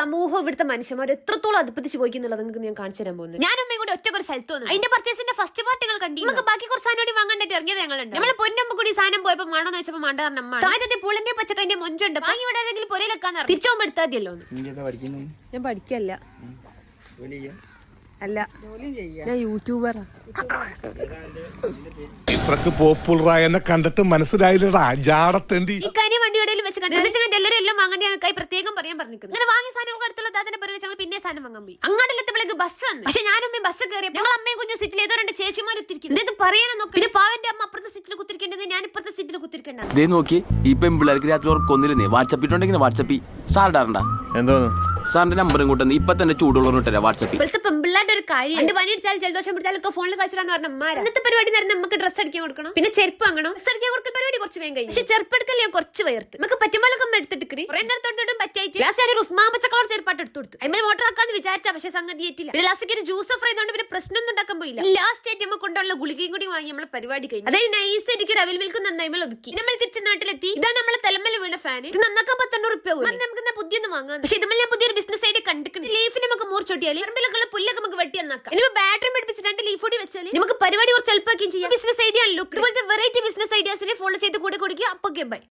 സമൂഹം ഇവിടുത്തെ മനുഷ്യന്മാർ എത്രത്തോളം അതിപ്പത്തിച്ച് പോയിക്കുന്നുള്ളത് നിങ്ങൾക്ക് ഞാൻ കാണിച്ചു തരാൻ പോകുന്നത്. ഞാൻ അമ്മയും കൂടി ഒറ്റ ഒരു സ്ഥലത്ത് വന്നു. അതിന്റെ പർച്ചേസിന്റെ ഫസ്റ്റ് പാർട്ടികൾ കണ്ടു നമുക്ക് ബാക്കി കുറച്ച് സാധനം കൂടി വാങ്ങാനായിട്ട് ഇറങ്ങിയത് ഞങ്ങളുണ്ട്. നമ്മൾ പൊന്നമ്മ കൂടി സാധനം പോയപ്പോ എന്ന് വെച്ചപ്പോൾ മണ്ട അമ്മ താഴത്തെ പുളിന്റെ പച്ചക്കറിന്റെ മൊഞ്ചുണ്ട്. വാങ്ങി ഇവിടെ ഏതെങ്കിലും പൊരയിലെക്കാന്ന് തിരിച്ചു പോകുമ്പോൾ എടുത്താൽ മതിയല്ലോ ഞാൻ പഠിക്കല്ല. അല്ല. ഞാൻ യൂട്യൂബറാ ഇത്രക്ക് പോപ്പുലറായ എന്നെ കണ്ടിട്ട് മനസ്സിലായില്ലടാ. ജാടത്തേണ്ടി. ഈ കാര്യം വണ്ടിയോടയിൽ വെച്ച് കണ്ടു എല്ലാവരും എല്ലാം വാങ്ങേണ്ട ഞങ്ങൾക്കായി പ്രത്യേകം പറയാൻ പറഞ്ഞിരിക്കുന്നു. അങ്ങനെ വാങ്ങിയ സാധനങ്ങൾ അടുത്തുള്ള ദാദിനെ പറയുന്നത് ഞങ്ങൾ പിന്നെ സാധനം വാങ്ങാൻ പോയി. അങ്ങോട്ടിലെത്തപ്പോഴേക്ക് ബസ് വന്നു. പക്ഷെ ഞാനും ബസ് കയറി ഞങ്ങൾ അമ്മയും കുഞ്ഞു സീറ്റിൽ ഏതോ രണ്ട് ചേച്ചിമാർ കുത്തിരിക്കുന്നു. ഇത് പറയാനും നോക്കി പിന്നെ പാവന്റെ അമ്മ അപ്പുറത്തെ സീറ്റിൽ കുത്തിരിക്കേണ്ടത് ഞാൻ ഇപ്പുറത്തെ സീറ്റിൽ കുത്തിരിക്കേണ്ടത് നോക്കി ഈ പിള്ളേർക്ക് രാത്രി ഉറക്കം ഒന്നില്ലെന്നേ വാട്സപ്പ് ഇട്ടുണ്ടെങ്കിൽ വാട്സപ്പി സാറിടാറുണ്ടാ എന്തോന്ന്? സാറിന്റെ നമ്പറും കൂട്ടുന്നു ഇപ്പൊ തന്നെ ചൂടുള്ള ഇട്ടരാ വാട്സപ്പിൽ. ഇപ്പോഴത്തെ പെമ്പിള്ളാന്റെ ഒരു കാര്യം. രണ്ട് പനി അടിച്ചാൽ ജലദോഷം പിടിച്ചാലൊക്കെ ഫോണിൽ കളിച്ചിടാന്ന് പറഞ്ഞ അമ്മ ഇന്നത്തെ പരിപാടി നേരം നമുക്ക് ഡ്രസ്സ് അടിക്കാൻ കൊടുക്കണം. പിന്നെ ചെരുപ്പ് വാങ്ങണം. ഡ്രസ് അടിക്കാൻ പരിപാടി കുറച്ച് വേഗം കഴിഞ്ഞു. പക്ഷെ ചെരുപ്പ് എടുക്കൽ ഞാൻ കുറച്ച് വയർത്ത്. നമുക്ക് പറ്റുമ്പോഴൊക്കെ അമ്മ എടുത്തിട്ട് കുറെ എടുത്തോട്ടും പറ്റായിട്ട് ലാസ്റ്റ് ഞാൻ ഒരു ഉസ്മാ കളർ ചെരുപ്പാട്ട് എടുത്തു കൊടുത്തു. അതിന് മോട്ടർ ആക്കാന്ന് വിചാരിച്ച പക്ഷെ സംഗതി ഏറ്റില്ല. പിന്നെ ലാസ്റ്റ് ഒരു ജ്യൂസ് ഓഫർ ചെയ്തോണ്ട് പിന്നെ പ്രശ്നമൊന്നും ഉണ്ടാക്കാൻ പോയില്ല. ലാസ്റ്റ് ആയിട്ട് നമ്മൾ കൊണ്ടുള്ള ഗുളികയും കൂടി വാങ്ങി നമ്മളെ പരിപാടി കഴിഞ്ഞു. അതായത് നൈസ് ആയിട്ട് അവിൽ മിൽക്ക് നന്നായി ഒതുക്കി. നമ്മൾ തിരിച്ച് നാട്ടിലെത്തി. ഇതാണ് നമ്മളെ തലമല വീണ ഫാൻ ഇത് നന്നാക്കാൻ പത്തണ്ണൂറ് നമുക്ക് എന്നാ വാങ്ങാൻ വാങ്ങാം പക്ഷെ ഇതുമ്പോൾ ഞാൻ പുതിയൊരു ബിസിനസ് ഐഡിയ കണ്ടിട്ടുണ്ട് ലീഫിന് നമുക്ക് മൂർച്ചൊട്ടിയാൽ പറമ്പിലൊക്കെ പുല്ലൊക്കെ നമുക്ക് വെട്ടി നന്നാക്കാം. ഇനി ബാറ്ററി പഠിപ്പിച്ച് രണ്ട് ലീഫ് കൂടി വെച്ചാൽ നമുക്ക് പരിപാടി കുറച്ച് എളുപ്പമാക്കുകയും ചെയ്യാം. ബിസിനസ് ഐഡിയ ആണ്. ലുക്ക് ഇതുപോലത്തെ വെറൈറ്റി ബിസിനസ് ഐഡിയാസിനെ ഫോളോ ചെയ്ത് കൂടെ കൊടുക്കുക. അപ്പൊ ബൈ